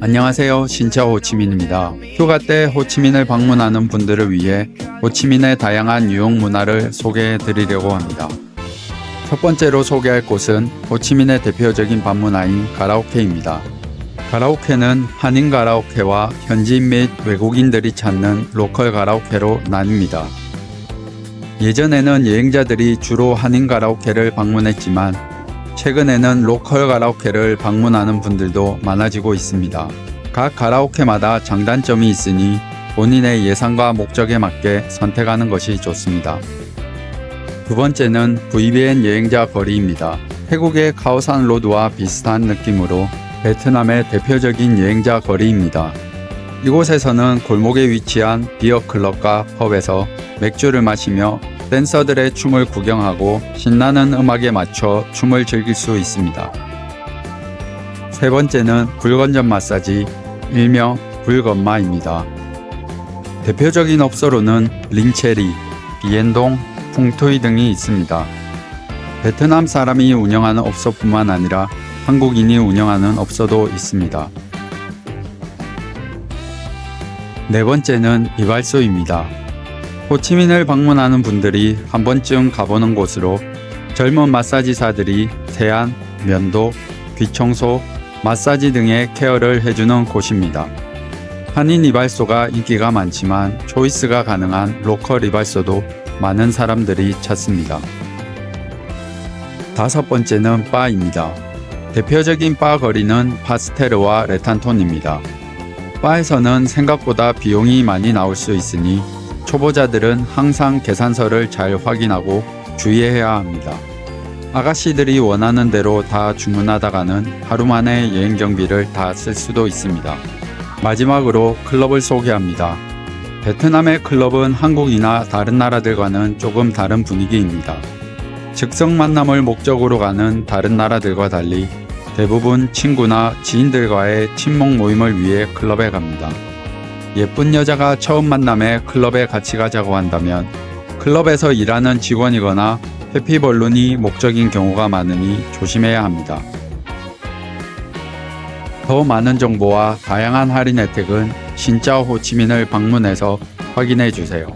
안녕하세요. 신차 호치민입니다. 휴가 때 호치민을 방문하는 분들을 위해 호치민의 다양한 유형 문화를 소개해 드리려고 합니다. 첫 번째로 소개할 곳은 호치민의 대표적인 밤문화인 가라오케입니다. 가라오케는 한인 가라오케와 현지인 및 외국인들이 찾는 로컬 가라오케로 나뉩니다. 예전에는 여행자들이 주로 한인 가라오케를 방문했지만 최근에는 로컬 가라오케를 방문하는 분들도 많아지고 있습니다. 각 가라오케마다 장단점이 있으니 본인의 예상과 목적에 맞게 선택하는 것이 좋습니다. 두 번째는 VBN 여행자 거리입니다. 태국의 카오산 로드와 비슷한 느낌으로 베트남의 대표적인 여행자 거리입니다. 이곳에서는 골목에 위치한 비어 클럽과 펍에서 맥주를 마시며 댄서들의 춤을 구경하고 신나는 음악에 맞춰 춤을 즐길 수 있습니다. 세 번째는 불건전 마사지, 일명 불건마입니다. 대표적인 업소로는 링체리, 비엔동, 풍토이 등이 있습니다. 베트남 사람이 운영하는 업소뿐만 아니라 한국인이 운영하는 업소도 있습니다. 네 번째는 이발소입니다. 호치민을 방문하는 분들이 한 번쯤 가보는 곳으로 젊은 마사지사들이 세안, 면도, 귀청소, 마사지 등의 케어를 해주는 곳입니다. 한인 이발소가 인기가 많지만 초이스가 가능한 로컬 이발소도 많은 사람들이 찾습니다. 다섯 번째는 바입니다. 대표적인 바 거리는 파스테르와 레탄톤입니다. 바에서는 생각보다 비용이 많이 나올 수 있으니 초보자들은 항상 계산서를 잘 확인하고 주의해야 합니다. 아가씨들이 원하는 대로 다 주문하다가는 하루 만에 여행 경비를 다 쓸 수도 있습니다. 마지막으로 클럽을 소개합니다. 베트남의 클럽은 한국이나 다른 나라들과는 조금 다른 분위기입니다. 즉석 만남을 목적으로 가는 다른 나라들과 달리 대부분 친구나 지인들과의 친목 모임을 위해 클럽에 갑니다. 예쁜 여자가 처음 만남에 클럽에 같이 가자고 한다면 클럽에서 일하는 직원이거나 해피벌룬이 목적인 경우가 많으니 조심해야 합니다. 더 많은 정보와 다양한 할인 혜택은 신짜 호치민을 방문해서 확인해 주세요.